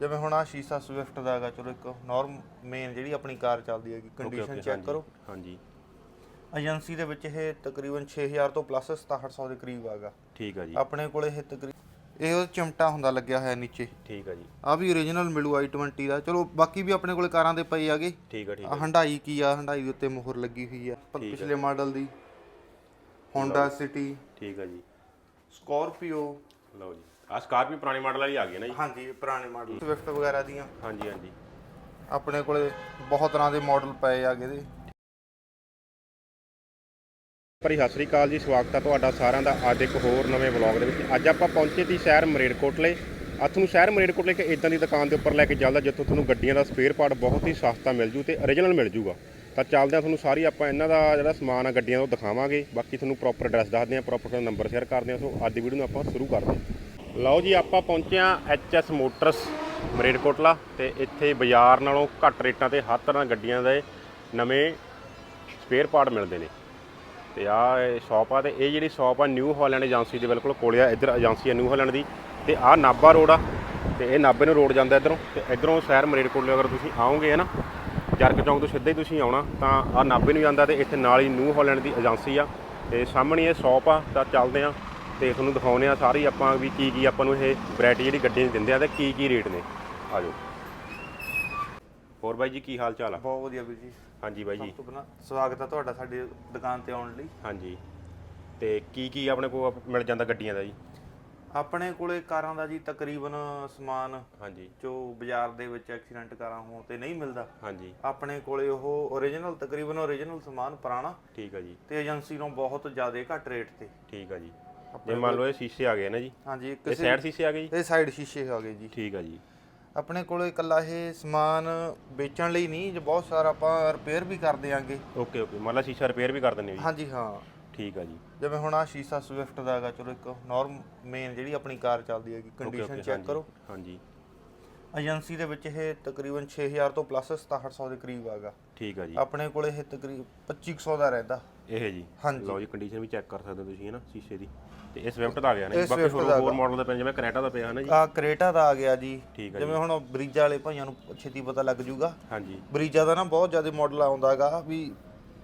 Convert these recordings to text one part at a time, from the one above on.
ਜਿਵੇਂ ਹੁਣ ਆ ਸ਼ੀਸ਼ਾ ਸਵਿਫਟ ਦਾ ਹੈਗਾ ਚਲੋ ਇੱਕ ਨਾਰਮ ਮੇਨ ਜਿਹੜੀ ਆਪਣੀ ਕਾਰ ਚੱਲਦੀ ਹੈਗੀ ਕੰਡੀਸ਼ਨ ਚੈੱਕ ਕਰੋ। ਹਾਂਜੀ ਏਜੰਸੀ ਦੇ ਵਿੱਚ ਇਹ ਤਕਰੀਬਨ 6000 ਤੋਂ ਪਲੱਸ 6700 ਦੇ ਕਰੀਬ ਆਗਾ ਠੀਕ ਆ ਜੀ। ਆਪਣੇ ਕੋਲੇ ਇਹ ਤਕਰੀਬਨ ਇਹ ਉਹ ਚਿਮਟਾ ਹੁੰਦਾ ਲੱਗਿਆ ਹੋਇਆ ਨੀਚੇ। ਠੀਕ ਆ ਜੀ। ਆ ਵੀ origignal ਮਿਲੂ i20 ਦਾ। ਚਲੋ ਬਾਕੀ ਵੀ ਆਪਣੇ ਕੋਲੇ ਕਾਰਾਂ ਦੇ ਪਈ ਆਗੇ। ਠੀਕ ਆ ਠੀਕ ਆ। ਹੰਡਾਈ ਕੀ ਆ? ਹੰਡਾਈ ਦੇ ਉੱਤੇ ਮੋਹਰ ਲੱਗੀ ਹੋਈ ਆ। ਪਿਛਲੇ ਮਾਡਲ ਦੀ। Honda City ਠੀਕ ਆ ਜੀ। Scorpio ਲਓ ਜੀ। ਆ ਸਕਾਰਪੀਓ ਪੁਰਾਣੇ ਮਾਡਲ ਵਾਲੀ ਆ ਗਈ ਹੈ ਨਾ ਜੀ। ਹਾਂਜੀ ਪੁਰਾਣੇ ਮਾਡਲ। ਸਵਿਫਟ ਵਗੈਰਾ ਦੀਆਂ। ਹਾਂਜੀ ਹਾਂਜੀ। ਆਪਣੇ ਕੋਲੇ ਬਹੁਤ ਤਰ੍ਹਾਂ ਦੇ ਮਾਡਲ ਪਏ ਆਗੇ ਦੇ। ਭਾਈ ਸਤਿ ਸ੍ਰੀ ਅਕਾਲ ਜੀ ਸਵਾਗਤ ਹੈ ਤੁਹਾਡਾ ਸਾਰਿਆਂ ਦਾ। ਅੱਜ ਇੱਕ ਹੋਰ ਨਵੇਂ ਵਲੌਗ ਦੇ ਵਿੱਚ। ਅੱਜ ਆਪਾਂ ਪਹੁੰਚੇ ਤੀ ਸ਼ਹਿਰ ਮਰੇੜਕੋਟਲੇ। ਆ ਤੁਹਾਨੂੰ ਸ਼ਹਿਰ ਮਰੇੜਕੋਟਲੇ ਇੱਕ ਇਦਾਂ ਦੀ ਦੁਕਾਨ ਦੇ ਉੱਪਰ ਲੈ ਕੇ ਚੱਲਦਾ ਜਿੱਥੋਂ ਤੁਹਾਨੂੰ ਗੱਡੀਆਂ ਦਾ ਸਪੇਅਰ ਪਾਰਟ ਬਹੁਤ ਹੀ ਸਸਤਾ ਮਿਲ ਜੂ ਤੇ origignal ਮਿਲ ਜੂਗਾ। ਤਾਂ ਚੱਲਦੇ ਆ ਤੁਹਾਨੂੰ ਸਾਰੀ ਆਪਾਂ ਇਹਨਾਂ ਦਾ ਜਿਹੜਾ ਸਮਾਨ ਆ ਗੱਡੀਆਂ ਦਾ ਉਹ ਦਿਖਾਵਾਂਗੇ। ਬਾਕੀ ਤੁਹਾਨੂੰ ਪ੍ਰੋਪਰ ਐਡਰੈਸ ਦੱਸਦੇ ਆ ਪ੍ਰੋਪਰ ਨੰਬਰ ਸ਼ੇਅਰ ਕਰਦੇ ਆ। ਸੋ ਅੱਜ ਦੀ ਵੀਡੀਓ ਨੂੰ ਆਪਾਂ ਸ਼ੁਰੂ ਕਰਦੇ ਹਾਂ ਲਓ ਜੀ, ਆਪਾਂ ਪਹੁੰਚੇ ਆ ਐਚਐਸ ਮੋਟਰਸ ਮਰੇਡਕੋਟਲਾ ਤੇ ਇੱਥੇ ਬਾਜ਼ਾਰ ਨਾਲੋਂ ਘੱਟ ਰੇਟਾਂ ਤੇ ਹਰ ਤਰ੍ਹਾਂ ਗੱਡੀਆਂ ਦੇ ਨਵੇਂ ਸਪੇਅਰ ਪਾਰਟ ਮਿਲਦੇ ਨੇ। ਤੇ ਆ ਸ਼ਾਪ ਆ ਤੇ ਇਹ ਜਿਹੜੀ ਸ਼ਾਪ ਆ ਨਿਊ ਹਾਲੈਂਡ ਏਜੰਸੀ ਦੇ ਬਿਲਕੁਲ ਕੋਲੇ ਆ, ਇੱਧਰ ਏਜੰਸੀ ਆ ਨਿਊ ਹਾਲੈਂਡ ਦੀ। ਤੇ ਆ ਨਾਭਾ ਰੋਡ ਆ, ਤੇ ਇਹ ਨਾਭੇ ਨੂੰ ਰੋਡ ਜਾਂਦਾ ਇੱਧਰੋਂ। ਤੇ ਇੱਧਰੋਂ ਸ਼ਹਿਰ ਮਰੇੜਕੋਟਲੇ ਅਗਰ ਤੁਸੀਂ ਆਓਗੇ ਨਾ ਜਰਗ ਚੌਂਕ ਤੋਂ ਸਿੱਧਾ ਹੀ ਤੁਸੀਂ ਆਉਣਾ, ਤਾਂ ਆ ਨਾਭੇ ਨੂੰ ਜਾਂਦਾ ਤੇ ਇੱਥੇ ਨਾਲ ਹੀ ਨਿਊ ਹਾਲੈਂਡ ਦੀ ਏਜੰਸੀ ਆ। ਤੇ ਸਾਹਮਣੇ ਇਹ ਸ਼ਾਪ ਆ, ਤਾਂ ਚੱਲਦੇ ਆ ਤੇ ਤੁਹਾਨੂੰ ਦਿਖਾਉਂਦੇ ਆ ਸਾਰੀ ਆਪਾਂ ਵੀ ਕੀ ਕੀ ਆਪਾਂ ਨੂੰ ਇਹ ਵੈਰਾਈਟੀ ਜਿਹੜੀ ਗੱਡੀ ਦੀ ਦਿੰਦੇ ਆ ਤੇ ਕੀ ਕੀ ਰੇਟ ਨੇ। ਆਜੋ। ਹੋਰ ਬਾਈ ਜੀ ਕੀ ਹਾਲ ਚਾਲ ਆ? ਬਹੁਤ ਵਧੀਆ ਵੀਰ ਜੀ। ਹਾਂਜੀ ਬਾਈ ਜੀ। ਸਭ ਤੋਂ ਪਹਿਲਾਂ ਸਵਾਗਤ ਹੈ ਤੁਹਾਡਾ ਸਾਡੀ ਦੁਕਾਨ ਤੇ ਆਉਣ ਲਈ। ਹਾਂਜੀ। ਤੇ ਕੀ ਕੀ ਆਪਣੇ ਕੋਲ ਮਿਲ ਜਾਂਦਾ ਗੱਡੀਆਂ ਦਾ ਜੀ? ਆਪਣੇ ਕੋਲੇ ਕਾਰਾਂ ਦਾ ਜੀ ਤਕਰੀਬਨ ਸਮਾਨ ਹਾਂਜੀ। ਜੋ ਬਾਜ਼ਾਰ ਦੇ ਵਿੱਚ ਐਕਸੀਡੈਂਟ ਕਾਰਾਂ ਹੋਣ ਤੇ ਨਹੀਂ ਮਿਲਦਾ। ਹਾਂਜੀ। ਆਪਣੇ ਕੋਲੇ ਉਹ origignal ਤਕਰੀਬਨ origignal ਸਮਾਨ ਪੁਰਾਣਾ ਠੀਕ ਆ ਜੀ। ਤੇ ਏਜੰਸੀ ਨੂੰ ਬਹੁਤ ਜ਼ਿਆਦਾ ਘੱਟ ਰੇਟ ਤੇ। ਠੀਕ ਆ ਜੀ। ਜੇ ਮੰਨ ਲਓ ਇਹ ਸ਼ੀਸ਼ੇ ਆ ਗਏ ਨਾ ਜੀ। ਹਾਂਜੀ ਇਹ ਕਿਸੇ ਸਾਈਡ ਸ਼ੀਸ਼ੇ ਆ ਗਏ ਜੀ? ਇਹ ਸਾਈਡ ਸ਼ੀਸ਼ੇ ਆ ਗਏ ਜੀ। ਠੀਕ ਆ ਜੀ। ਆਪਣੇ ਕੋਲੇ ਇਕੱਲਾ ਇਹ ਸਮਾਨ ਵੇਚਣ ਲਈ ਨਹੀਂ ਜੇ ਬਹੁਤ ਸਾਰਾ ਆਪਾਂ ਰਿਪੇਅਰ ਵੀ ਕਰ ਦਿਆਂਗੇ। Okay okay. ਮੰਨ ਲਾ ਸ਼ੀਸ਼ਾ ਰਿਪੇਅਰ ਵੀ ਕਰ ਦਿੰਦੇ ਹੋ ਜੀ। ਹਾਂਜੀ ਹਾਂ। ਠੀਕ ਆ ਜੀ। ਜਿਵੇਂ ਹੁਣ ਆ ਸ਼ੀਸ਼ਾ ਸਵਿਫਟ ਦਾ ਹੈਗਾ ਚਲੋ ਇੱਕ ਨਾਰਮ ਮੇਨ ਜਿਹੜੀ ਆਪਣੀ ਕਾਰ ਚੱਲਦੀ ਹੈਗੀ ਕੰਡੀਸ਼ਨ ਚੈੱਕ ਕਰੋ। ਹਾਂਜੀ। ਏਜੰਸੀ ਦੇ ਵਿੱਚ ਇਹ ਤਕਰੀਬਨ 6000 ਤੋਂ ਪਲੱਸ 6700 ਦੇ ਕਰੀਬ ਆਗਾ ਠੀਕ ਆ ਜੀ। ਆਪਣੇ ਕੋਲੇ ਇਹ ਤਕਰੀਬ 2500 ਦਾ ਰਹਿੰਦਾ। ਇਹ ਜੀ। ਹਾਂਜੀ। ਲਓ ਜੀ ਕੰਡੀਸ਼ਨ ਵੀ ਚੈੱਕ ਕਰ ਸਕਦੇ ਹੋ ਤੁਸੀਂ ਹੈ ਨਾ ਸ਼ੀਸ਼ੇ ਦੀ। ਤੇ ਇਹ ਸਵਿਫਟ ਦਾ ਆ ਗਿਆ ਨਾ ਇਹ ਜੀ ਬਾਕੀ Swift ਹੋਰ ਦਾ ਹੋਰ ਮਾਡਲ ਦਾ ਪਿਆ ਜਿਵੇਂ ਕਨੈਟਾ ਦਾ ਪਿਆ ਹੈ ਨਾ ਜੀ। ਆ ਕਰੇਟਾ ਦਾ ਆ ਗਿਆ ਜੀ। ਠੀਕ ਆ ਜਿਵੇਂ ਹੁਣ ਬਰੀਜਾ ਵਾਲੇ ਭਾਈਆਂ ਨੂੰ ਛੇਤੀ ਪਤਾ ਲੱਗ ਜੂਗਾ। ਹਾਂਜੀ। ਬਰੀਜਾ ਦਾ ਨਾ ਬਹੁਤ ਜ਼ਿਆਦਾ ਮਾਡਲ ਆਉਂਦਾ ਹੈਗਾ ਵੀ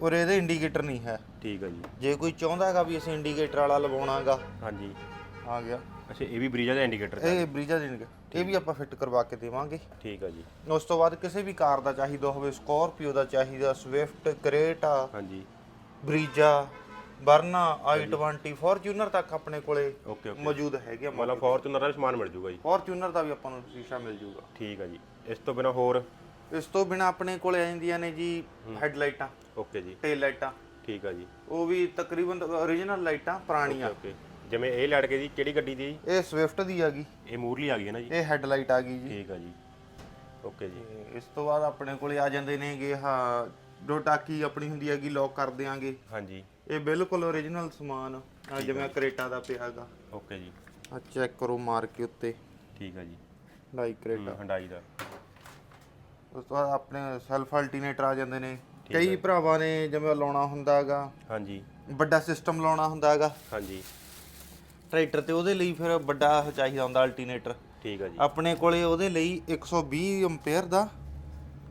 ਔਰ ਇਹਦੇ ਇੰਡੀਕੇਟਰ ਨਹੀਂ ਹੈ। ਠੀਕ ਆ ਜੀ। ਜੇ ਕੋਈ ਚਾਹੁੰਦਾ ਹੈਗਾ ਵੀ ਅਸੀਂ ਇੰਡੀਕੇਟਰ ਵਾਲਾ ਲਵਾਉਣਾਗਾ ਹਾਂਜੀ। ਆ ਗਿਆ। ਅੱਛਾ ਇਹ ਵੀ ਬਰੀਜਾ ਦਾ ਇੰਡੀਕੇਟਰ ਇਹ ਬਰੀਜਾ ਦੇ ਇਹ ਵੀ ਆਪਾਂ ਫਿੱਟ ਕਰਵਾ ਕੇ ਦੇਵਾਂਗੇ। ਠੀਕ ਆ ਜੀ। ਉਸ ਤੋਂ ਬਾਅਦ ਕਿਸੇ ਵੀ ਕਾਰ ਦਾ ਚਾਹੀਦਾ ਹੋਵੇ ਸਕੋਰਪੀਓ ਦਾ ਚਾਹੀਦਾ ਸਵਿਫਟ ਕਰੇਟਾ ਹਾਂਜੀ। ਬਰੀਜਾ ਵਰਨਾ i20 ਫੋਰਚੂਨਰ ਤੱਕ ਆਪਣੇ ਕੋਲੇ ਓਕੇ ਓਕੇ। ਮੌਜੂਦ ਹੈਗੇ ਮਤਲਬ ਫੋਰਚੂਨਰ ਦਾ ਵੀ ਸਮਾਨ ਮਿਲ ਜੂਗਾ ਜੀ। ਫੋਰਚੂਨਰ ਦਾ ਵੀ ਆਪਾਂ ਨੂੰ ਸ਼ੀਸ਼ਾ ਮਿਲ ਜੂਗਾ। ਠੀਕ ਆ ਜੀ। ਇਸ ਤੋਂ ਬਿਨਾ ਹੋਰ? ਇਸ ਤੋਂ ਬਿਨਾ ਆਪਣੇ ਕੋਲੇ ਆ ਜਾਂਦੀਆਂ ਨੇ ਜੀ ਹੈਡਲਾਈਟਾਂ ਓਕੇ ਜੀ। ਟੇਲ ਲਾਈਟਾਂ। ਠੀਕ ਆ ਜੀ। ਉਹ ਵੀ ਤਕਰੀਬਨ origignal ਲਾਈਟਾਂ ਪੁਰਾਣੀਆਂ। ਓਕੇ। ਜਿਵੇਂ ਇਹ ਲੜ ਕੇ ਜੀ ਕਿਹੜੀ ਗੱਡੀ ਦੀ ਜੀ? ਇਹ ਸਵਿਫਟ ਦੀ ਹੈਗੀ ਇਹ ਮੂਰਲੀ ਆ ਗਈ ਹੈ ਨਾ ਜੀ? ਇਹ ਹੈਡਲਾਈਟ ਆ ਗਈ ਜੀ। ਠੀਕ ਆ ਜੀ। ਓਕੇ ਜੀ। ਇਸ ਤੋਂ ਬਾਅਦ ਆਪਣੇ ਕੋਲੇ ਆ ਜਾਂਦੇ ਨੇਗੇ ਹਾਂ ਜੋ ਟਾਕੀ ਆਪਣੀ ਹੁੰਦੀ ਹੈਗੀ ਲੌਕ ਕਰ ਦਿਆਂਗੇ। ਹਾਂਜੀ। ਇਹ ਬਿਲਕੁਲ origignal ਸਮਾਨ ਆ ਜਿਵੇਂ ਕਰੇਟਾ ਦਾ ਪਿਆ ਹੈਗਾ। ਓਕੇ ਜੀ। ਆ ਚੈੱਕ ਕਰੋ ਮਾਰ ਕੇ ਉੱਤੇ। ਠੀਕ ਆ ਜੀ। Like Creta. ਹੰਡਾਈ ਦਾ। ਉਸ ਤੋਂ ਬਾਅਦ ਆਪਣੇ ਸੈਲਫ ਅਲਟਰਨੇਟਰ ਆ ਜਾਂਦੇ ਨੇ। ਕਈ ਭਰਾਵਾਂ ਨੇ ਜਿਵੇਂ ਲਾਉਣਾ ਹੁੰਦਾ ਹੈਗਾ। ਹਾਂਜੀ। ਵੱਡਾ ਸਿਸਟਮ ਲਾਉਣਾ ਹੁੰਦਾ ਹੈਗਾ। ਹਾਂਜੀ। ਟਰੈਕਟਰ ਤੇ ਉਹਦੇ ਲਈ ਫਿਰ ਵੱਡਾ ਉਹ ਚਾਹੀਦਾ ਹੁੰਦਾ ਅਲਟਰਨੇਟਰ ਠੀਕ ਆ ਜੀ। ਆਪਣੇ ਕੋਲੇ ਉਹਦੇ ਲਈ 120 ਐਂਪੀਅਰ ਦਾ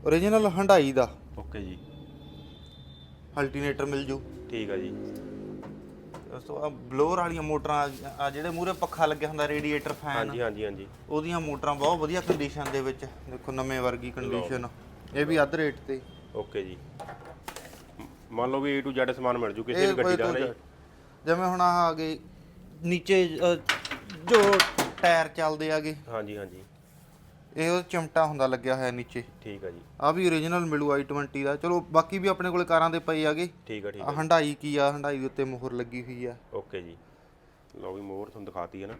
origignal ਹੰਡਾਈ ਦਾ। ਓਕੇ ਜੀ। ਅਲਟਰਨੇਟਰ ਮਿਲ ਜੂ। ਠੀਕ ਆ ਜੀ। ਉਸ ਤੋਂ ਬਾਅਦ ਬਲੋਰ ਵਾਲੀਆਂ ਮੋਟਰਾਂ ਆ- ਆ ਜਿਹੜੇ ਮੂਰੇ ਪੱਖਾ ਲੱਗਿਆ ਹੁੰਦਾ ਰੇਡੀਏਟਰ ਫੈਨ ਹਾਂਜੀ ਹਾਂਜੀ ਹਾਂਜੀ। ਉਹਦੀਆਂ ਮੋਟਰਾਂ ਬਹੁਤ ਵਧੀਆ ਕੰਡੀਸ਼ਨ ਦੇ ਵਿੱਚ ਦੇਖੋ ਨਵੇਂ ਵਰਗੀ ਕੰਡੀਸ਼ਨ ਇਹ ਵੀ ਅੱਧ ਰੇਟ ਤੇ। ਓਕੇ ਜੀ। ਮ- ਮੰਨ ਲਓ ਵੀ A to Z ਸਮਾਨ ਮਿਲ ਜੂ ਕਿਸੇ ਵੀ ਗੱਡੀ ਦਾ ਨਾ ਜੀ ਜਿਵੇਂ ਹੁਣ ਆ ਗਏ ਨੀਚੇ ਅ, ਜੋ ਟਾਇਰ ਚੱਲਦੇ ਆਗੇ। ਹਾਂਜੀ ਹਾਂਜੀ। ਇਹ ਉਹ ਚਿਮਟਾ ਹੁੰਦਾ ਲੱਗਿਆ ਹੋਇਆ ਨੀਚੇ। ਠੀਕ ਆ ਜੀ। ਆ ਵੀ origignal ਮਿਲੂ i20 ਦਾ। ਚਲੋ ਬਾਕੀ ਵੀ ਆਪਣੇ ਕੋਲੇ ਕਾਰਾਂ ਦੇ ਪਏ ਆਗੇ। ਠੀਕ ਆ ਠੀਕ ਆ ਹੰਡਾਈ ਕੀ ਆ? ਹੰਡਾਈ ਦੇ ਉੱਤੇ ਮੋਹਰ ਲੱਗੀ ਹੋਈ ਆ। ਓਕੇ ਜੀ। ਲਓ ਵੀ ਮੋਹਰ ਤੁਹਾਨੂੰ ਦਿਖਾਤੀ ਹੈ ਨਾ।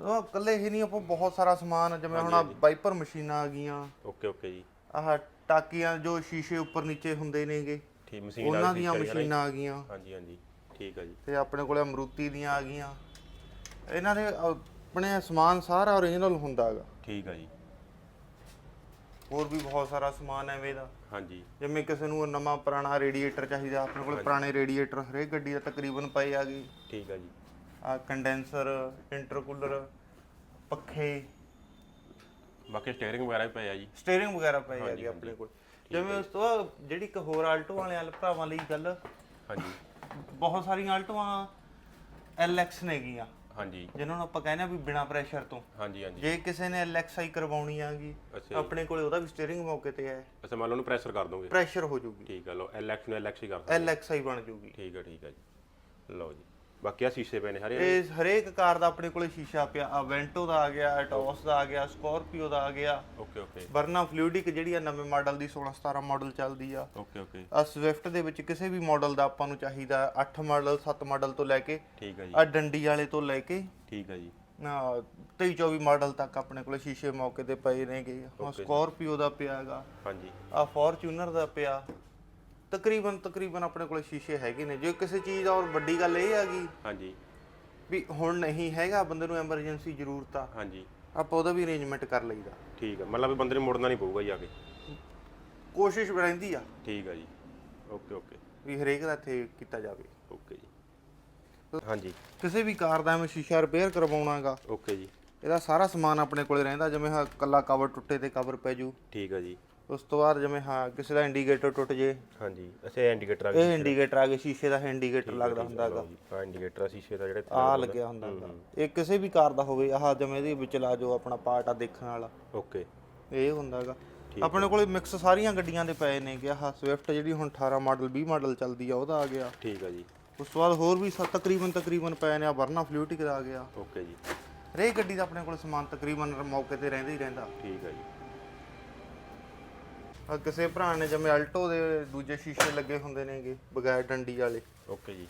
ਉਹ ਇਕੱਲੇ ਹੀ ਨਹੀਂ ਆਪਾਂ ਬਹੁਤ ਸਾਰਾ ਸਮਾਨ ਜਿਵੇਂ ਹੁਣ ਵਾਈਪਰ ਮਸ਼ੀਨਾਂ ਆ ਗਈਆਂ। ਓਕੇ ਓਕੇ ਜੀ। ਆਹ ਟਾਕੀਆਂ ਜੋ ਸ਼ੀਸ਼ੇ ਉੱਪਰ ਨੀਚੇ ਹੁੰਦੇ ਨੇਗੇ। ਠੀਕ ਮਸ਼ੀਨ ਉਹਨਾਂ ਵਾਲੀ ਦੀਆਂ feature ਹੈ ਨਾ ਜੀ? ਮਸ਼ੀਨਾਂ ਆ ਗਈਆਂ। ਹਾਂਜੀ ਹਾਂਜੀ। ਠੀਕ ਆ ਜੀ। ਤੇ ਆਪਣੇ ਕੋਲੇ ਅਮਰੂਤੀ ਦੀਆਂ ਆ ਗਈਆਂ। ਇਹਨਾਂ ਦੇ ਆਪਣੇ ਸਮਾਨ ਸਾਰਾ origignal ਹੁੰਦਾ ਹੈਗਾ। ਠੀਕ ਆ ਜੀ। ਹੋਰ ਵੀ ਬਹੁਤ ਸਾਰਾ ਸਮਾਨ ਐਵੇਂ ਦਾ ਹਾਂਜੀ। ਜਿਵੇਂ ਕਿਸੇ ਨੂੰ ਨਵਾਂ ਪੁਰਾਣਾ ਰੇਡੀਏਟਰ ਚਾਹੀਦਾ ਆਪਣੇ ਕੋਲ ਪੁਰਾਣੇ ਰੇਡੀਏਟਰ ਹਰੇਕ ਗੱਡੀ ਦਾ ਤਕਰੀਬਨ ਪਏ ਆ ਗਈ ਠੀਕ ਆ ਜੀ। ਆ ਕੰਡੈਂਸਰ ਇੰਟਰਕੂਲਰ ਪੱਖੇ। ਬਾਕੀ ਸਟੀਅਰਿੰਗ ਵਗੈਰਾ ਵੀ ਪਏ ਆ ਜੀ। ਸਟੀਅਰਿੰਗ ਵਗੈਰਾ ਪਏ ਹੈਗੇ ਆਪਣੇ ਕੋਲ। ਜਿਵੇਂ ਉਸ ਤੋਂ ਜਿਹੜੀ ਇੱਕ ਹੋਰ ਆਲਟੋ ਵਾਲਿਆਂ ਵਾਲੇ ਭਰਾਵਾਂ ਲਈ ਗੱਲ। ਹਾਂਜੀ। ਬਹੁਤ ਸਾਰੀਆਂ ਆਲਟੋਆਂ ਐਲਐਕਸ ਨੇਗੀਆਂ। ਹਾਂਜੀ। ਜਿਨ੍ਹਾਂ ਨੂੰ ਆਪਾਂ ਕਹਿੰਦੇ ਆ ਵੀ ਬਿਨਾ ਪ੍ਰੈਸ਼ਰ ਤੋਂ। ਹਾਂਜੀ ਹਾਂਜੀ। ਜੇ ਕਿਸੇ ਨੇ ਐਲਐਕਸਆਈ ਕਰਵਾਉਣੀ ਆਗੀ ਅੱਛਾ ਆਪਣੇ ਕੋਲੇ ਉਹਦਾ ਵੀ ਸਟੀਅਰਿੰਗ ਮੌਕੇ ਤੇ ਹੈ। ਅੱਛਾ ਮੰਨ ਲਓ ਉਹਨੂੰ ਪ੍ਰੈਸ਼ਰ ਕਰ ਦੋਗੇ। ਪ੍ਰੈਸ਼ਰ ਹੋ ਜੂਗੀ। ਠੀਕ ਆ ਲਓ ਐਲਐਕਸ ਨੂੰ ਐਲਐਕਸ ਹੀ ਕਰ ਦਿਓ ਐਲਐਕਸਆਈ ਬਣ ਜੂਗੀ। ਠੀਕ ਆ ਠੀਕ ਆ ਜੀ। ਲਓ ਜੀ। ਬਾਕੀ ਆ ਸ਼ੀਸ਼ੇ ਪਏ ਨੇ ਹਰੇ ਇਹ ਹਰੇਕ ਕਾਰ ਦਾ ਆਪਣੇ ਕੋਲੇ ਸ਼ੀਸ਼ਾ ਪਿਆ ਅਵੈਂਟੋ ਦਾ ਆ ਗਿਆ ਐਟੋਸ ਦਾ ਆ ਗਿਆ ਸਕਾਰਪੀਓ ਦਾ ਆ ਗਿਆ। Okay okay. ਵਰਨਾ ਫਲੂਇਡਿਕ ਜਿਹੜੀ ਆ ਨਵੇਂ ਮਾਡਲ ਦੀ 16 17 ਮਾਡਲ ਚੱਲਦੀ ਆ। Okay okay. ਆ ਸਵਿਫਟ ਦੇ ਵਿੱਚ ਕਿਸੇ ਵੀ ਮਾਡਲ ਦਾ ਆਪਾਂ ਨੂੰ ਚਾਹੀਦਾ 8 ਮਾਡਲ 7 ਮਾਡਲ ਤੋਂ ਲੈ ਕੇ ਠੀਕ ਆ ਜੀ। ਆ ਡੰਡੀ ਵਾਲੇ ਤੋਂ ਲੈ ਕੇ ਠੀਕ ਆ ਜੀ। ਨਾ 23 24 ਮਾਡਲ ਤੱਕ ਆਪਣੇ ਕੋਲੇ ਸ਼ੀਸ਼ੇ ਮੌਕੇ ਤੇ ਪਏ ਨੇਗੇ। ਹੁਣ ਸਕਾਰਪੀਓ ਦਾ ਪਿਆ ਹੈਗਾ। ਹਾਂਜੀ। ਆ ਫੋਰਚੂਨਰ ਦਾ ਪਿਆ। ਤਕਰੀਬਨ ਤਕਰੀਬਨ ਆਪਣੇ ਕੋਲੇ ਸ਼ੀਸ਼ੇ ਹੈਗੇ ਨੇ। ਜੇ ਕਿਸੇ ਚੀਜ਼ ਔਰ ਵੱਡੀ ਗੱਲ ਇਹ ਹੈਗੀ ਹਾਂਜੀ। ਵੀ ਹੁਣ ਨਹੀਂ ਹੈਗਾ ਬੰਦੇ ਨੂੰ ਐਮਰਜੈਂਸੀ ਜ਼ਰੂਰਤ ਆ ਹਾਂਜੀ। ਆਪਾਂ ਉਹਦਾ ਵੀ ਅਰੇਂਜਮੈਂਟ ਕਰ ਲਈਦਾ। ਠੀਕ ਆ ਮਤਲਬ ਵੀ ਬੰਦੇ ਨੂੰ ਮੁੜਨਾ ਨਹੀਂ ਪਊਗਾ ਜੀ ਆ ਕੇ। ਕੋਸ਼ਿਸ਼ ਰਹਿੰਦੀ ਆ। ਠੀਕ ਆ ਜੀ। Okay okay. ਵੀ ਹਰੇਕ ਦਾ ਇੱਥੇ ਕੀਤਾ ਜਾਵੇ। ਓਕੇ ਜੀ। ਹਾਂਜੀ। ਕਿਸੇ ਵੀ ਕਾਰ ਦਾ ਐਵੇਂ ਸ਼ੀਸ਼ਾ ਰਿਪੇਅਰ ਕਰਵਾਉਣਾਗਾ ਓਕੇ ਜੀ। ਇਹਦਾ ਸਾਰਾ ਸਮਾਨ ਆਪਣੇ ਕੋਲੇ ਰਹਿੰਦਾ ਜਿਵੇਂ ਹਾਂ ਕੱਲਾ ਕਵਰ ਟੁੱਟੇ ਤੇ ਕਵਰ ਪੈ ਜੂ। ਠੀਕ ਆ ਜੀ। ਉਸ ਤੋਂ ਬਾਅਦ ਜਿਵੇਂ ਹਾਂ ਕਿਸੇ ਦਾ ਇੰਡੀਕੇਟਰ ਟੁੱਟ ਜੇ। ਹਾਂਜੀ ਅੱਛਾ ਇੰਡੀਕੇਟਰ ਆ ਇਹ ਇੰਡੀਕੇਟਰ ਆ ਗਿਆ ਸ਼ੀਸ਼ੇ ਦਾ ਇੰਡੀਕੇਟਰ ਲੱਗਦਾ ਹੁੰਦਾਗਾ ਆ ਇੰਡੀਕੇਟਰ ਆ ਸ਼ੀਸ਼ੇ ਦਾ ਜਿਹੜੇ ਆ ਲੱਗਿਆ ਹੁੰਦਾਗਾ ਇਹ ਕਿਸੇ ਵੀ ਕਾਰ ਦਾ ਹੋਵੇ ਆਹ ਜਿਵੇਂ ਇਹਦੇ ਵਿਚਲਾ ਜੋ ਆਪਣਾ ਪਾਰਟ ਆ ਦੇਖਣ ਵਾਲਾ। ਓਕੇ। ਇਹ ਹੁੰਦਾਗਾ ਆਪਣੇ ਕੋਲੇ ਮਿਕਸ ਸਾਰੀਆਂ ਗੱਡੀਆਂ ਦੇ ਪਏ ਨੇ ਕਿ ਆਹ ਸਵਿਫਟ ਜਿਹੜੀ ਹੁਣ 18 ਮਾਡਲ 20 ਮਾਡਲ ਚੱਲਦੀ ਆ ਉਹਦਾ ਆ ਗਿਆ। ਠੀਕ ਆ ਜੀ। ਉਸ ਤੋਂ ਬਾਅਦ ਹੋਰ ਵੀ ਸੱਤ ਤਕਰੀਬਨ ਤਕਰੀਬਨ ਪਏ ਨੇ ਆ ਵਰਨਾ ਫਲੂਟਿਕ ਦਾ ਆ ਗਿਆ। ਓਕੇ ਜੀ। ਹਰੇਕ ਗੱਡੀ ਦਾ ਆਪਣੇ ਕੋਲ ਸਮਾਨ ਤਕਰੀਬਨ ਮੌਕੇ ਤੇ ਰਹਿੰਦਾ ਹੀ ਰਹਿੰਦਾ। ਠੀਕ ਆ ਜੀ। ਆ ਕਿਸੇ ਭਰਾ ਨੇ ਜਿਵੇਂ ਅਲਟੋ ਦੇ ਦੂਜੇ ਸ਼ੀਸ਼ੇ ਲੱਗੇ ਹੁੰਦੇ ਨੇਗੇ ਬਗੈਰ ਡੰਡੀ ਵਾਲੇ। ਓਕੇ ਜੀ।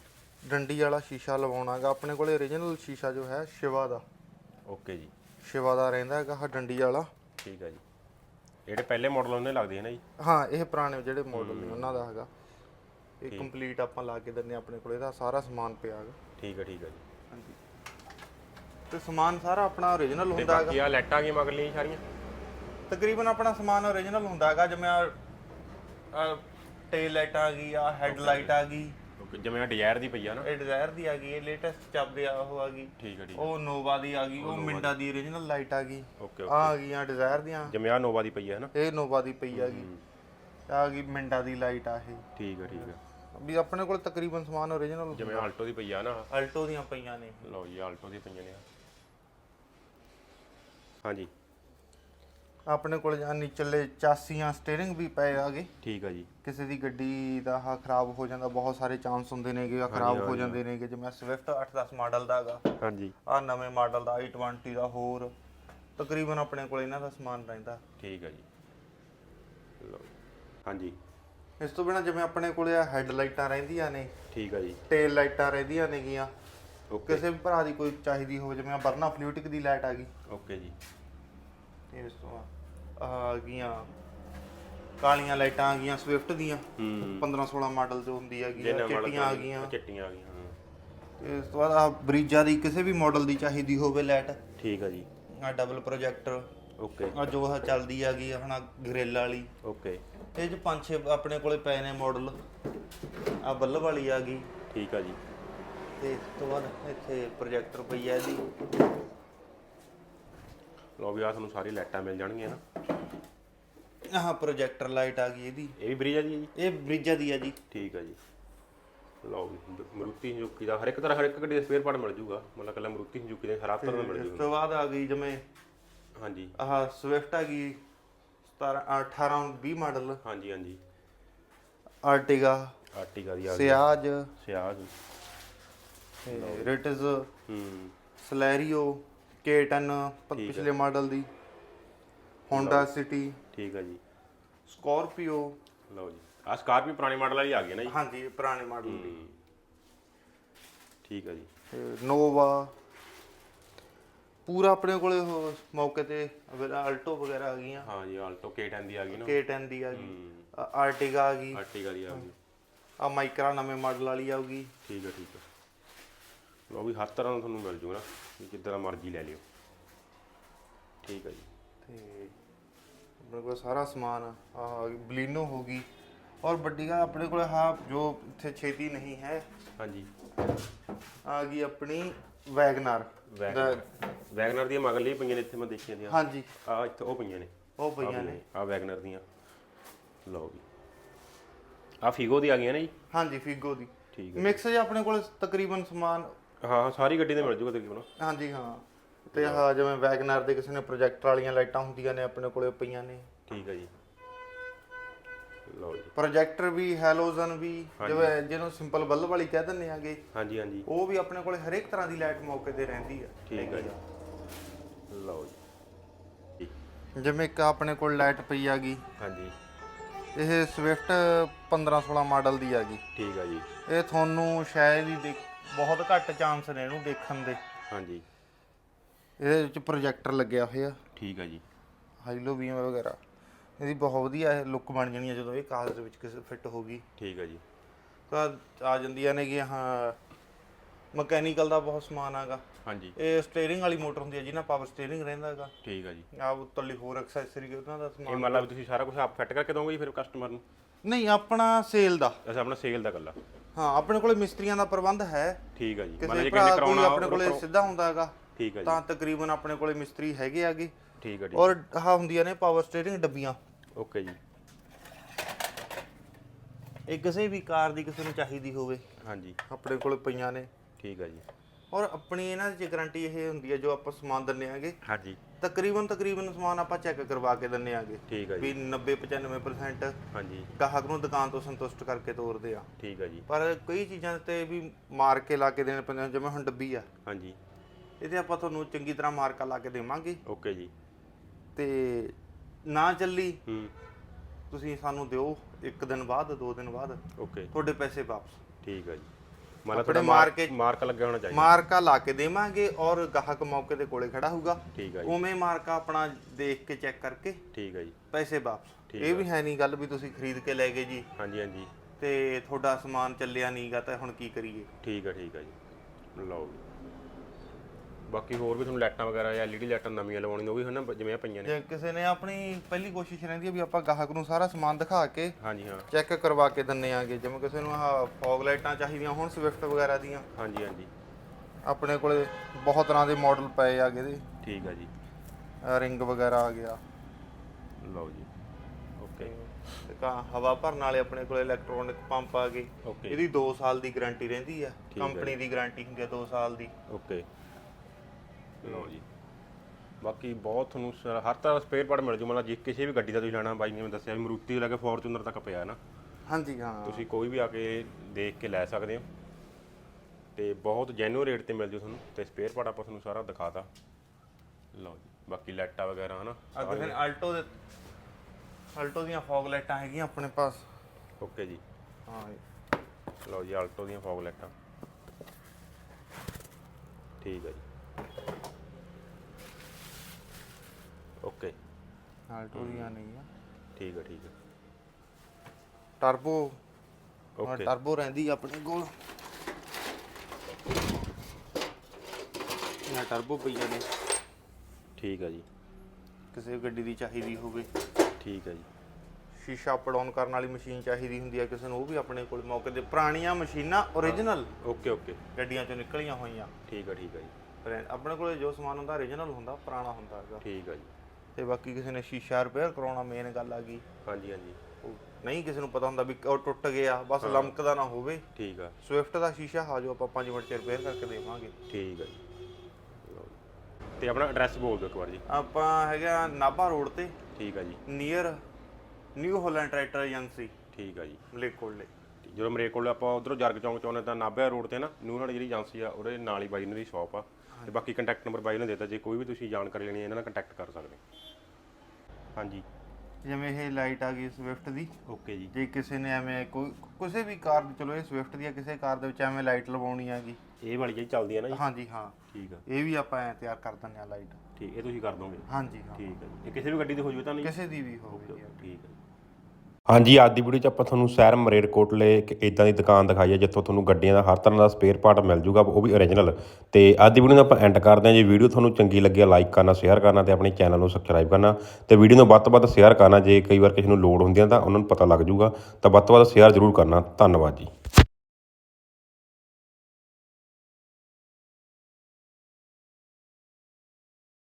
ਡੰਡੀ ਵਾਲਾ ਸ਼ੀਸ਼ਾ ਲਵਾਉਣਾਗਾ ਆਪਣੇ ਕੋਲੇ origignal ਸ਼ੀਸ਼ਾ ਜੋ ਹੈ ਸ਼ਿਵਾ ਦਾ। ਓਕੇ ਜੀ। ਸ਼ਿਵਾ ਦਾ ਰਹਿੰਦਾ ਹੈਗਾ ਆਹ ਡੰਡੀ ਵਾਲਾ। ਠੀਕ ਆ ਜੀ। ਜਿਹੜੇ ਪਹਿਲੇ ਮਾਡਲ ਉਹਨੇ ਲੱਗਦੇ ਹਨ ਜੀ? ਹਾਂ ਇਹ ਪੁਰਾਣੇ ਜਿਹੜੇ ਮਾਡਲ ਨੇ ਉਹਨਾਂ ਦਾ ਹੈਗਾ। ਇਹ ਕੰਪਲੀਟ ਆਪਾਂ ਲਾ ਕੇ ਦਿੰਨੇ ਆਪਣੇ ਕੋਲੇ ਇਹਦਾ ਸਾਰਾ ਸਮਾਨ ਪਿਆ ਹੈਗਾ। ਠੀਕ ਆ ਠੀਕ ਆ ਜੀ। ਹਾਂਜੀ। ਤੇ ਸਮਾਨ ਸਾਰਾ ਆਪਣਾ origignal ਤੇ ਹੁੰਦਾ ਹੈਗਾ। ਬਾਕੀ ਆ ਲਾਈਟਾਂ ਕੀ ਮਗਲੀਆਂ ਸਾਰੀਆਂ? ਤਕਰੀਬਨ ਆਪਣਾ ਸਮਾਨ origignal ਹੁੰਦਾ ਹੈਗਾ ਜਿਵੇਂ ਆ ਟੇਲ ਲਾਈਟ ਆ ਗਈ ਆ ਹੈਡ ਲਾਈਟ ਆ ਗਈ। ਓਕੇ ਜਿਵੇਂ ਆ ਡਿਜ਼ਾਇਰ ਦੀ ਪਈ ਆ ਨਾ। ਇਹ ਡਿਜ਼ਾਇਰ ਦੀ ਆ ਗਈ ਇਹ ਲੇਟੈਸਟ ਚੱਲਦੇ ਆ ਉਹ ਆ ਗਈ। ਠੀਕ ਠੀਕ ਉਹ ਨੋਵਾ ਦੀ ਆ ਗਈ ਉਹ ਮਿੰਡਾ ਦੀ। origignal ਲਾਈਟ ਆ ਗਈ। ਓਕੇ ਆ ਆ ਗਈਆਂ ਡਿਜ਼ਾਇਰ ਦੀਆਂ। ਜਿਵੇਂ ਆ ਨੋਵਾ ਦੀ ਪਈ ਆ ਨਾ। ਇਹ ਨੋਵਾ ਦੀ ਪਈ ਆ ਗਈ। ਆ ਗਈ ਮਿੰਡਾ ਦੀ ਲਾਈਟ ਆ ਇਹ। ਠੀਕ ਆ ਠੀਕ ਆ। ਵੀ ਆਪਣੇ ਕੋਲ ਤਕਰੀਬਨ ਸਮਾਨ origignal ਜਿਵੇਂ ਆਲਟੋ ਦੀ ਪਈ ਆ ਨਾ। ਅਲਟੋ ਦੀਆਂ ਪਈਆਂ ਨੇ ਲਓ ਜੀ ਆਲਟੋ ਦੀ ਪਈਆਂ ਨੇ। ਹਾਂਜੀ। ਆਪਣੇ ਕੋਲ ਜਾਂ ਨੀਚਲੇ ਚਾਸੀਆਂ ਸਟੀਅਰਿੰਗ ਵੀ ਪਏ ਆਗੇ। ਠੀਕ ਆ ਜੀ। ਕਿਸੇ ਦੀ ਗੱਡੀ ਦਾ ਆਹ ਖਰਾਬ ਹੋ ਜਾਂਦਾ ਬਹੁਤ ਸਾਰੇ ਚਾਂਸ ਹੁੰਦੇ ਨੇਗੇ ਆ ਖਰਾਬ ਹੋ ਜਾਂਦੇ ਨੇਗੇ। ਜਿਵੇਂ ਸਵਿਫਟ 810 ਮਾਡਲ ਦਾ ਹੈਗਾ। ਹਾਂਜੀ। ਆ ਨਵੇਂ ਮਾਡਲ ਦਾ i20 ਦਾ ਹੋਰ ਤਕਰੀਬਨ ਆਪਣੇ ਕੋਲ ਇਹਨਾਂ ਦਾ ਸਮਾਨ ਰਹਿੰਦਾ। ਠੀਕ ਆ ਜੀ। ਲਓ ਹਾਂਜੀ। ਇਸ ਤੋਂ ਬਿਨਾ ਜਿਵੇਂ ਆਪਣੇ ਕੋਲੇ ਆ ਹੈਡ ਲਾਈਟਾਂ ਰਹਿੰਦੀਆਂ ਨੇ ਠੀਕ ਆ ਜੀ। ਟੇਲ ਲਾਈਟਾਂ ਰਹਿੰਦੀਆਂ ਨੇਗੀਆਂ। ਓਕੇ ਕਿਸੇ ਵੀ ਭਰਾ ਦੀ ਕੋਈ ਚਾਹੀਦੀ ਹੋਵੇ ਜਿਵੇਂ ਆ ਵਰਨਾ ਫਲੂਟਿਕ ਦੀ ਲਾਈਟ ਆ ਗਈ। ਓਕੇ ਜੀ। ਤੇ ਇਸ ਤੋਂ ਆ ਆ ਗਈਆਂ ਕਾਲੀਆਂ ਲਾਈਟਾਂ ਆ ਗਈਆਂ ਸਵਿਫਟ ਦੀਆਂ। ਹੂੰ। 15 16 ਮਾਡਲ ਜੋ ਹੁੰਦੀ ਹੈਗੀ ਆ, ਚਿੱਟੀਆਂ ਆ ਗਈਆਂ ਚਿੱਟੀਆਂ ਆ ਗਈਆਂ ਹਾਂ। ਤੇ ਇਸ ਤੋਂ ਬਾਅਦ ਆ ਬਰੀਜਾ ਦੀ ਕਿਸੇ ਵੀ ਮਾਡਲ ਦੀ ਚਾਹੀਦੀ ਹੋਵੇ ਲਾਈਟ ਠੀਕ ਆ ਜੀ। ਆ ਡਬਲ ਪ੍ਰੋਜੈਕਟਰ ਓਕੇ। ਆ ਜੋ ਆ ਚੱਲਦੀ ਹੈਗੀ ਆ ਹੁਣ ਗ੍ਰਿਲ ਵਾਲੀ। ਓਕੇ। ਇਹ ਚ ਪੰਜ ਛੇ ਆਪਣੇ ਕੋਲੇ ਪਏ ਨੇ ਮਾਡਲ ਆ ਬੱਲਬ ਵਾਲੀ ਆ ਗਈ। ਠੀਕ ਆ ਜੀ। ਤੇ ਇਸ ਤੋਂ ਬਾਅਦ ਇੱਥੇ ਪ੍ਰੋਜੈਕਟਰ ਪਈ ਆ ਇਹਦੀ। ਲਓ ਵੀ ਆ ਤੁਹਾਨੂੰ ਸਾਰੀ ਲਾਈਟਾਂ ਮਿਲ ਜਾਣਗੀਆਂ ਨਾ। ਆਹ ਪ੍ਰੋਜੈਕਟਰ ਲਾਈਟ ਆ ਗਈ ਇਹਦੀ। ਇਹ ਵੀ ਬਰੀਜ ਆ ਜੀ? ਇਹ ਬ੍ਰਿਜਾ ਦੀ ਆ ਜੀ। ਠੀਕ ਆ ਜੀ। ਲਓ ਵੀ ਮਰੂਤੀ ਸੁਜ਼ੂਕੀ ਦਾ ਹਰ ਇੱਕ ਤਰ੍ਹਾਂ ਹਰ ਇੱਕ ਗੱਡੀ ਦਾ ਸਪੇਅਰ ਪਾਰਟ ਮਿਲ ਜੂਗਾ। ਮਤਲਬ ਕੱਲਾ ਮਰੂਤੀ ਸੁਜ਼ੂਕੀ ਦੇ ਖਰਾਬ ਤਰ੍ਹਾਂ ਦਾ ਮਿਲ ਇਸ ਜੂਗਾ ਤੋਂ ਬਾਅਦ ਆ ਗਈ ਜਿਵੇਂ ਹਾਂਜੀ। ਆਹ ਸਵਿਫਟ ਆ ਗਈ 17 18 20 ਮਾਡਲ ਹਾਂਜੀ ਹਾਂਜੀ। ਆਰਟਿਗਾ ਆਰਟੀਕਾ ਦੀ ਆ ਗਈ। ਸਿਆਜ ਸਿਆਜ ਰਿਟਜ਼ ਹੂੰ। ਸਲੈਰੀਓ K10 ਪ- ਪਿਛਲੇ ਮਾਡਲ ਦੀ। Honda City ਠੀਕ ਆ ਜੀ। Scorpio ਲਓ ਜੀ। ਆ ਸਕਾਰਪੀ ਪੁਰਾਣੇ ਮਾਡਲ ਵਾਲੀ ਆ ਗਈ ਨਾ ਜੀ? ਹਾਂਜੀ ਪੁਰਾਣੇ ਮਾਡਲ ਦੀ। ਹੂੰ। ਠੀਕ ਆ ਜੀ। ਨੋਵਾ ਪੂਰਾ ਆਪਣੇ ਕੋਲੇ ਮੌਕੇ ਤੇ ਆਲਟੋ ਵਗੈਰਾ ਆ ਗਈਆਂ। ਹਾਂ ਜੀ ਆਲਟੋ K10 ਦੀ ਆ ਗਈ ਨਾ। K10 ਦੀ ਆ ਗਈ। ਹੂੰ। ਆਰਟਿਗਾ ਆ ਗਈ। ਆਰਟੀਕਾ ਦੀ ਆ ਗਈ। ਆ ਮਾਈਕਰਾ ਨਵੇਂ ਮਾਡਲ ਵਾਲੀ ਆਊਗੀ। ਠੀਕ ਆ ਠੀਕ ਆ। ਲਓ ਵੀ ਹਰ ਤਰ੍ਹਾਂ ਦਾ ਤੁਹਾਨੂੰ ਮਿਲ ਜੂਗਾ ਵੀ ਜਿੱਦਾਂ ਦਾ ਮਰਜ਼ੀ ਲੈ ਲਿਓ। ਠੀਕ ਆ ਜੀ। ਤੇ ਆਪਣੇ ਕੋਲ ਸਾਰਾ ਸਮਾਨ ਆ ਬਲੀਨੋ ਹੋ ਗਈ। ਔਰ ਵੱਡੀ ਗੱਲ ਆਪਣੇ ਕੋਲ ਹਾਂ ਜੋ ਇੱਥੇ ਛੇਤੀ ਨਹੀਂ ਹੈ ਹਾਂਜੀ। ਆ ਗਈ ਆਪਣੀ ਵੈਗਨਰ। ਵੈਗਨਰ। ਦੀਆਂ ਮਗਰਲੀ ਪਈਆਂ ਨੇ ਇੱਥੇ ਮੈਂ ਦੇਖੀਆਂ ਦੀਆਂ। ਹਾਂਜੀ। ਆ ਇੱਥੇ ਉਹ ਪਈਆਂ ਨੇ। ਉਹ ਪਈਆਂ ਨੇ। ਆ ਵੈਗਨਰ ਦੀਆਂ। ਲਓ ਜੀ ਆ ਫੀਗੋ ਦੀ ਆ ਗਈਆਂ ਨੇ ਜੀ। ਹਾਂਜੀ ਫਿਗੋ ਦੀ। ਠੀਕ ਮਿਕਸ ਜਿਹਾ ਆਪਣੇ ਕੋਲ ਤਕਰੀਬਨ ਸਮਾਨ ਹਾਂ ਹਾਂ ਸਾਰੀ ਗੱਡੀ ਦੇ ਮਿਲ ਜੂਗਾ ਤਕਰੀਬਨ। ਹਾਂਜੀ ਹਾਂ। ਤੇ ਆਹ ਜਿਵੇਂ ਵੈਗਨਰ ਦੇ ਕਿਸੇ ਨੇ ਪ੍ਰੋਜੈਕਟਰ ਵਾਲੀਆਂ ਲਾਈਟਾਂ ਹੁੰਦੀਆਂ ਨੇ ਆਪਣੇ ਕੋਲੇ ਪਈਆਂ ਨੇ। ਠੀਕ ਹੈ ਜੀ। ਲਓ ਜੀ। ਪ੍ਰੋਜੈਕਟਰ ਵੀ ਹੈਲੋਜਨ ਵੀ ਜਿਵੇਂ ਜਿਹਨੂੰ ਸਿੰਪਲ ਬੱਲਬ ਵਾਲੀ ਕਹਿ ਦਿੰਦੇ ਆਗੇ ਹਾਂਜੀ ਹਾਂਜੀ। ਉਹ ਵੀ ਆਪਣੇ ਕੋਲੇ ਹਰੇਕ ਤਰ੍ਹਾਂ ਦੀ ਲਾਈਟ ਮੌਕੇ ਤੇ ਰਹਿੰਦੀ ਆ। ਠੀਕ ਹੈ ਜੀ। ਲਓ ਜੀ। ਜਿਵੇਂ ਇੱਕ ਆਪਣੇ ਕੋਲ ਲਾਈਟ ਪਈ ਆਗੀ। ਹਾਂਜੀ। ਇਹ ਸਵਿਫਟ 15 16 ਮਾਡਲ ਦੀ ਆਗੀ। ਠੀਕ ਹੈ ਜੀ। ਇਹ ਤੁਹਾਨੂੰ ਸ਼ਾਇਦ ਹੀ ਦੇਖ ਬਹੁਤ ਘੱਟ ਚਾਂਸ ਨੇ ਇਹਨੂੰ ਦੇਖਣ ਦੇ। ਹਾਂਜੀ। ਇਹਦੇ ਵਿੱਚ ਪ੍ਰੋਜੈਕਟਰ ਲੱਗਿਆ ਹੋਇਆ। ਠੀਕ ਹੈ ਜੀ। ਹਾਈਲੋ ਬੀਮ ਵਗੈਰਾ। ਇਹਦੀ ਬਹੁਤ ਵਧੀਆ ਲੁੱਕ ਬਣ ਜਾਣੀ ਹੈ ਜਦੋਂ ਇਹ ਕਾਗਜ਼ ਦੇ ਵਿੱਚ ਕਿਸੇ ਫਿੱਟ ਹੋ ਗਈ ਠੀਕ ਹੈ ਜੀ। ਤਾਂ ਆ ਜਾਂਦੀਆਂ ਨੇ ਕਿ ਹਾਂ ਮਕੈਨੀਕਲ ਦਾ ਬਹੁਤ ਸਮਾਨ ਆਗਾ। ਹਾਂਜੀ। ਇਹ ਸਟੀਅਰਿੰਗ ਵਾਲੀ ਮੋਟਰ ਹੁੰਦੀ ਹੈ ਜਿਹਨਾਂ ਪਾਵਰ ਸਟੀਅਰਿੰਗ ਰਹਿੰਦਾ ਹੈਗਾ ਠੀਕ ਹੈ ਜੀ। ਆ ਉੱਤਰਲੀ ਹੋਰ ਐਕਸੈਸਰੀ ਉਹਨਾਂ ਦਾ ਇਹ ਸਮਾਨ ਵੀ ਤੁਸੀਂ ਸਾਰਾ ਕੁਝ ਆਪ ਫਿੱਟ ਕਰਕੇ ਦੋਗੇ ਜੀ ਫਿਰ ਕਸਟਮਰ ਨੂੰ? ਨਹੀਂ ਆਪਣਾ ਸੇਲ ਦਾ। ਅੱਛਾ ਆਪਣਾ ਸੇਲ ਦਾ ਗੱਲਾ ਹਾਂ ਆਪਣੇ ਕੋਲੇ ਮਿਸਤਰੀਆਂ ਦਾ ਪ੍ਰਬੰਧ ਹੈ। ਠੀਕ ਹੈ ਜੀ। ਕਿਸੇ ਜੇ ਭਰਾ ਕਿਸੇ ਕੋਈ ਕਰਾਉਣਾ ਆਪਣੇ ਕੋਲੇ ਸਿੱਧਾ ਹੁੰਦਾ ਹੈਗਾ ਠੀਕ ਹੈ ਜੀ। ਤਾਂ ਤਕਰੀਬਨ ਆਪਣੇ ਕੋਲੇ ਮਿਸਤਰੀ ਹੈਗੇ ਆਗੇ ਠੀਕ ਹੈ ਜੀ। ਔਰ ਆਹ ਹੁੰਦੀਆਂ ਨੇ ਪਾਵਰ ਸਟੀਅਰਿੰਗ ਡੱਬੀਆਂ। ਓਕੇ ਜੀ। ਇਹ ਕਿਸੇ ਵੀ ਕਾਰ ਦੀ ਕਿਸੇ ਨੂੰ ਚਾਹੀਦੀ ਹੋਵੇ। ਹਾਂਜੀ। ਆਪਣੇ ਕੋਲੇ ਪਈਆਂ ਨੇ। ਠੀਕ ਹੈ ਜੀ। ਔਰ ਆਪਣੀ ਇਹਨਾਂ ਦੀ ਗਾਰੰਟੀ ਇਹ ਹੁੰਦੀ ਹੈ ਜੋ ਆਪਾਂ ਸਮਾਨ ਦਿੰਨੇ ਆਗੇ ਹਾਂਜੀ। ਤਕਰੀਬਨ ਤਕਰੀਬਨ ਸਮਾਨ ਆਪਾਂ ਚੈੱਕ ਕਰਵਾ ਕੇ ਦਿੰਨੇ ਆਗੇ। ਠੀਕ ਹੈ ਜੀ। ਵੀ 90 95% ਹਾਂਜੀ। ਗਾਹਕ ਨੂੰ ਦੁਕਾਨ ਤੋਂ ਸੰਤੁਸ਼ਟ ਕਰਕੇ ਤੋਰਦੇ ਆ। ਠੀਕ ਹੈ ਜੀ। ਪਰ ਕਈ ਚੀਜ਼ਾਂ ਤੇ ਵੀ ਮਾਰ ਕੇ ਲਾ ਕੇ ਦੇਣੇ ਪੈਂਦੇ ਜਿਵੇਂ ਹੁਣ ਡੱਬੀ ਆ। ਹਾਂਜੀ। ਇਹਦੇ ਆਪਾਂ ਤੁਹਾਨੂੰ ਚੰਗੀ ਤਰ੍ਹਾਂ ਮਾਰਕਾ ਲਾ ਕੇ ਦੇਵਾਂਗੇ। ਓਕੇ ਜੀ। ਤੇ ਨਾ ਚੱਲੀ ਹੂੰ। ਤੁਸੀਂ ਸਾਨੂੰ ਦਿਓ ਇੱਕ ਦਿਨ ਬਾਅਦ ਦੋ ਦਿਨ ਬਾਅਦ। ਓਕੇ। ਤੁਹਾਡੇ ਪੈਸੇ ਵਾਪਸ। ਠੀਕ ਹੈ ਜੀ। ਆਪਣੇ ਤੁਹਾਡਾ ਮਾਰ ਮਾਰਕ ਕੇ- ਮਾਰਕ ਲੱਗਿਆ ਹੋਣਾ ਚਾਹੀਦਾ। ਮਾਰਕਾ ਲਾ ਕੇ ਦੇਵਾਂਗੇ ਔਰ ਗਾਹਕ ਮੌਕੇ ਦੇ ਕੋਲੇ ਖੜਾ ਹੋਊਗਾ। ਠੀਕ ਹੈ ਜੀ। ਉਵੇਂ ਮਾਰਕਾ ਆਪਣਾ ਦੇਖ ਕੇ ਚੈੱਕ ਕਰਕੇ ਠੀਕ ਹੈ ਜੀ। ਪੈਸੇ ਵਾਪਸ। ਇਹ ਵੀ ਹੈ ਨਹੀਂ ਗੱਲ ਵੀ ਤੁਸੀਂ ਖਰੀਦ ਕੇ ਲੈ ਗਏ ਜੀ। ਹਾਂਜੀ ਹਾਂਜੀ। ਤੇ ਤੁਹਾਡਾ ਸਮਾਨ ਚੱਲਿਆ ਨਹੀਂਗਾ ਤਾਂ ਹੁਣ ਕੀ ਕਰੀਏ? ਠੀਕ ਹੈ ਠੀਕ ਹੈ ਜੀ। ਲਓ ਜੀ। ਬਾਕੀ ਹੋਰ ਵੀ ਤੁਹਾਨੂੰ ਲਾਈਟਾਂ ਵਗੈਰਾ ਜਾਂ ਐਲਈਡੀ ਲਾਈਟਾਂ ਨਵੀਆਂ ਲਵਾਉਣੀਆਂ ਉਹ ਵੀ ਹਨ ਜਿਵੇਂ ਆਹ ਪਈਆਂ ਨੇ। ਜੇ ਕਿਸੇ ਨੇ ਆਪਣੀ ਪਹਿਲੀ ਕੋਸ਼ਿਸ਼ ਰਹਿੰਦੀ ਹੈ ਵੀ ਆਪਾਂ ਗਾਹਕ ਨੂੰ ਸਾਰਾ ਸਮਾਨ ਦਿਖਾ ਕੇ ਹਾਂਜੀ ਹਾਂ। ਚੈੱਕ ਕਰਵਾ ਕੇ ਦਿੰਨੇ ਆਗੇ ਜਿਵੇਂ ਕਿਸੇ ਨੂੰ ਆਹ ਫੌਗ ਲਾਈਟਾਂ ਚਾਹੀਦੀਆਂ ਹੁਣ ਸਵਿਫਟ ਵਗੈਰਾ ਦੀਆਂ। ਹਾਂਜੀ ਹਾਂਜੀ। ਆਪਣੇ ਕੋਲੇ ਬਹੁਤ ਤਰ੍ਹਾਂ ਦੇ ਮਾਡਲ ਪਏ ਆਗੇ ਦੇ। ਠੀਕ ਹੈ ਜੀ। ਰਿੰਗ ਵਗੈਰਾ ਆ ਗਿਆ। ਲਓ ਜੀ। ਓਕੇ ਤੇ ਕਾ ਹਵਾ ਭਰਨ ਵਾਲੇ ਆਪਣੇ ਕੋਲੇ ਇਲੈਕਟ੍ਰੋਨਿਕ ਪੰਪ ਆ ਗਏ। ਇਹਦੀ 2 ਸਾਲ ਦੀ ਗਾਰੰਟੀ ਰਹਿੰਦੀ ਆ। ਠੀਕ ਹੈ ਕੰਪਨੀ ਦੀ ਗਾਰੰਟੀ ਹੁੰਦੀ ਆ 2 ਸਾਲ ਦੀ। ਓਕੇ ਲਓ ਜੀ। ਬਾਕੀ ਬਹੁਤ ਤੁਹਾਨੂੰ ਸ- ਹਰ ਤਰ੍ਹਾਂ ਦਾ ਸਪੇਅਰ ਪਾਰਟ ਮਿਲ ਜੂ। ਮਤਲਬ ਜੇ ਕਿਸੇ ਵੀ ਗੱਡੀ ਦਾ ਤੁਸੀਂ ਲੈਣਾ ਬਾਈ ਨੇ ਮੈਨੂੰ ਦੱਸਿਆ ਵੀ ਮਰੂਤੀ ਤੋਂ ਲੈ ਕੇ ਫੋਰਚੂਨਰ ਤੱਕ ਪਿਆ ਨਾ। ਹਾਂਜੀ ਹਾਂ। ਤੁਸੀਂ ਕੋਈ ਵੀ ਆ ਕੇ ਦੇਖ ਕੇ ਲੈ ਸਕਦੇ ਹੋ। ਤੇ ਬਹੁਤ ਜੈਨੂਅਲ ਰੇਟ ਤੇ ਮਿਲ ਜੂ ਤੁਹਾਨੂੰ। ਤੇ ਸਪੇਅਰ ਪਾਰਟ ਆਪਾਂ ਤੁਹਾਨੂੰ ਸਾਰਾ ਦਿਖਾਤਾ। ਲਓ ਜੀ ਬਾਕੀ ਲਾਈਟਾਂ ਵਗੈਰਾ ਹਨਾ? ਕਿਸੇ ਨੇ ਆਲਟੋ ਦੇ ਆਲਟੋ ਦੀਆਂ ਫੌਗ ਲਾਈਟਾਂ ਹੈਗੀਆਂ ਆਪਣੇ ਪਾਸ। ਓਕੇ ਜੀ। ਹਾਂ ਲਓ ਜੀ ਆਲਟੋ ਦੀਆਂ ਫੌਗ ਲਾਈਟਾਂ। ਠੀਕ ਹੈ ਜੀ ਓਕੇ ਨਹੀਂ ਆ। ਠੀਕ ਹੈ ਠੀਕ ਹੈ ਟਰਬੋ ਓਕੇ। ਟਰਬੋ ਰਹਿੰਦੀ ਆ ਆਪਣੇ ਕੋਲ। ਇਹ ਟਰਬੋ ਪਈਆਂ ਨੇ। ਠੀਕ ਹੈ ਜੀ। ਕਿਸੇ ਗੱਡੀ ਦੀ ਚਾਹੀਦੀ ਹੋਵੇ। ਠੀਕ ਹੈ ਜੀ। ਸ਼ੀਸ਼ਾ ਅਪ ਡਾਊਨ ਕਰਨ ਵਾਲੀ ਮਸ਼ੀਨ ਚਾਹੀਦੀ ਹੁੰਦੀ ਹੈ ਕਿਸੇ ਨੂੰ ਉਹ ਵੀ ਆਪਣੇ ਕੋਲ ਮੌਕੇ ਤੇ। ਪੁਰਾਣੀਆਂ ਮਸ਼ੀਨਾਂ origignal ਓਕੇ ਓਕੇ। ਗੱਡੀਆਂ ਚੋਂ ਨਿਕਲੀਆਂ ਹੋਈਆਂ। ਠੀਕ ਹੈ ਠੀਕ ਹੈ ਜੀ। ਪਰ ਆਪਣੇ ਕੋਲ ਜੋ ਸਮਾਨ ਹੁੰਦਾ origignal ਹੁੰਦਾ ਪੁਰਾਣਾ ਹੁੰਦਾ ਹੈਗਾ। ਠੀਕ ਹੈ ਜੀ। ਤੇ ਬਾਕੀ ਕਿਸੇ ਨੇ ਸ਼ੀਸ਼ਾ ਰਿਪੇਅਰ ਕਰਾਉਣਾ ਮੇਨ ਗੱਲ ਆ ਗਈ। ਹਾਂਜੀ ਹਾਂਜੀ। ਉਹ ਨਹੀਂ ਕਿਸੇ ਨੂੰ ਪਤਾ ਹੁੰਦਾ ਵੀ ਉਹ ਟੁੱਟ ਗਿਆ ਬਸ ਲਮਕਦਾ ਨਾ ਹੋਵੇ। ਠੀਕ ਆ। ਸਵਿਫਟ ਦਾ ਸ਼ੀਸ਼ਾ ਆ ਜੋ ਆਪਾਂ 5 ਮਿੰਟ ਚ ਰਿਪੇਅਰ ਕਰਕੇ ਦੇਵਾਂਗੇ। ਠੀਕ ਹੈ ਜੀ। ਤੇ ਆਪਣਾ ਐਡਰੈਸ ਬੋਲ ਦਿਓ ਇੱਕ ਵਾਰ ਜੀ। ਆਪਾਂ ਹੈਗਾ ਨਾਭਾ ਰੋਡ ਤੇ। ਠੀਕ ਹੈ ਜੀ। Near new Holland tractor agency ਠੀਕ ਹੈ ਜੀ। ਮਲੇਕੋਟਲੇ ਜਦੋਂ ਮਰੇ ਕੋਲ ਆਪਾਂ ਉਧਰੋਂ ਜਰਗ ਚੌਂਕ ਚੋਂ ਤਾਂ ਨਾਭਾ ਰੋਡ ਤੇ ਨਾ ਨੂਰ ਵਾਲੀ ਜਿਹੜੀ ਏਜੰਸੀ ਆ ਉਹਦੇ ਨਾਲ ਹੀ ਬਾਈ ਨੇ ਦੀ ਸ਼ਾਪ ਆ। ਤੇ ਬਾਕੀ ਕੰਟੈਕਟ ਨੰਬਰ ਬਾਈ ਨੇ ਦਿੱਤਾ ਜੇ ਕੋਈ ਵੀ ਤੁਸੀਂ ਜਾਣਕਾਰੀ ਲੈਣੀ ਹੈ ਇਹਨਾਂ ਨਾਲ ਕੰਟੈਕਟ ਕਰ ਸਕਦੇ ਹਾਂਜੀ। ਜਿਵੇਂ ਇਹ ਲਾਈਟ ਆ ਗਈ ਸਵਿਫਟ ਦੀ। ਓਕੇ ਜੀ। ਜੇ ਕਿਸੇ ਨੇ ਐਵੇਂ ਕੋਈ ਕਿਸੇ ਵੀ ਕਾਰ ਦੀ ਚਲੋ ਇਹ ਸਵਿਫਟ ਦੀ ਆ ਕਿਸੇ ਕਾਰ ਦੇ ਵਿੱਚ ਐਵੇਂ ਲਾਈਟ ਲਵਾਉਣੀ ਹੈਗੀ। ਇਹ ਵਾਲੀ ਜਿਹੜੀ ਚੱਲਦੀ ਹੈ ਨਾ ਜੀ। ਹਾਂਜੀ ਹਾਂ। ਠੀਕ ਆ। ਇਹ ਵੀ ਆਪਾਂ ਐ ਤਿਆਰ ਕਰ ਦਿੰਦੇ ਆ ਲਾਈਟ ਠੀਕ ਇਹ ਤੁਸੀਂ ਕਰ ਦੋਗੇ। ਹਾਂਜੀ ਹਾਂ। ਠੀਕ ਹੈ ਜੀ। ਇਹ ਕਿਸੇ ਵੀ ਗੱਡੀ ਦੀ ਹੋ ਜੂ ਤਾਂ ਨਹੀਂ? ਕਿਸੇ ਦੀ ਵੀ ਹੋਵੇ ਠੀਕ ਹੈ ਜੀ। ਹਾਂਜੀ, ਅੱਜ ਦੀ ਵੀਡੀਓ 'ਚ ਆਪਾਂ ਤੁਹਾਨੂੰ ਸ਼ਹਿਰ ਮਰੇਰਕੋਟਲੇ ਇੱਕ ਇਦਾਂ ਦੀ ਦੁਕਾਨ ਦਿਖਾਈ ਹੈ, ਜਿੱਥੋਂ ਤੁਹਾਨੂੰ ਗੱਡੀਆਂ ਦਾ ਹਰ ਤਰ੍ਹਾਂ ਦਾ ਸਪੇਅਰ ਪਾਰਟ ਮਿਲ ਜੂਗਾ, ਉਹ ਵੀ ਓਰੀਜਨਲ ਤੇ ਅੱਜ ਦੀ ਵੀਡੀਓ ਨੂੰ ਆਪਾਂ ਐਂਡ ਕਰਦੇ ਹਾਂ। ਜੇ ਵੀਡੀਓ ਤੁਹਾਨੂੰ ਚੰਗੀ ਲੱਗੀ ਲਾਈਕ ਕਰਨਾ ਸ਼ੇਅਰ ਕਰਨਾ ਤੇ ਆਪਣੇ ਚੈਨਲ ਨੂੰ ਸਬਸਕ੍ਰਾਈਬ ਕਰਨਾ। ਤੇ ਵੀਡੀਓ ਨੂੰ ਵੱਧ ਤੋਂ ਵੱਧ ਸ਼ੇਅਰ ਕਰਨਾ, ਜੇ ਕਈ ਵਾਰ ਕਿਸੇ ਨੂੰ ਲੋੜ ਹੁੰਦੀ ਹੈ ਤਾਂ ਉਹਨਾਂ ਨੂੰ ਪਤਾ ਲੱਗ ਜੂਗਾ। ਤਾਂ ਵੱਧ ਤੋਂ ਵੱਧ ਸ਼ੇਅਰ ਜ਼ਰੂਰ ਕਰਨਾ। ਧੰਨਵਾਦ ਜੀ।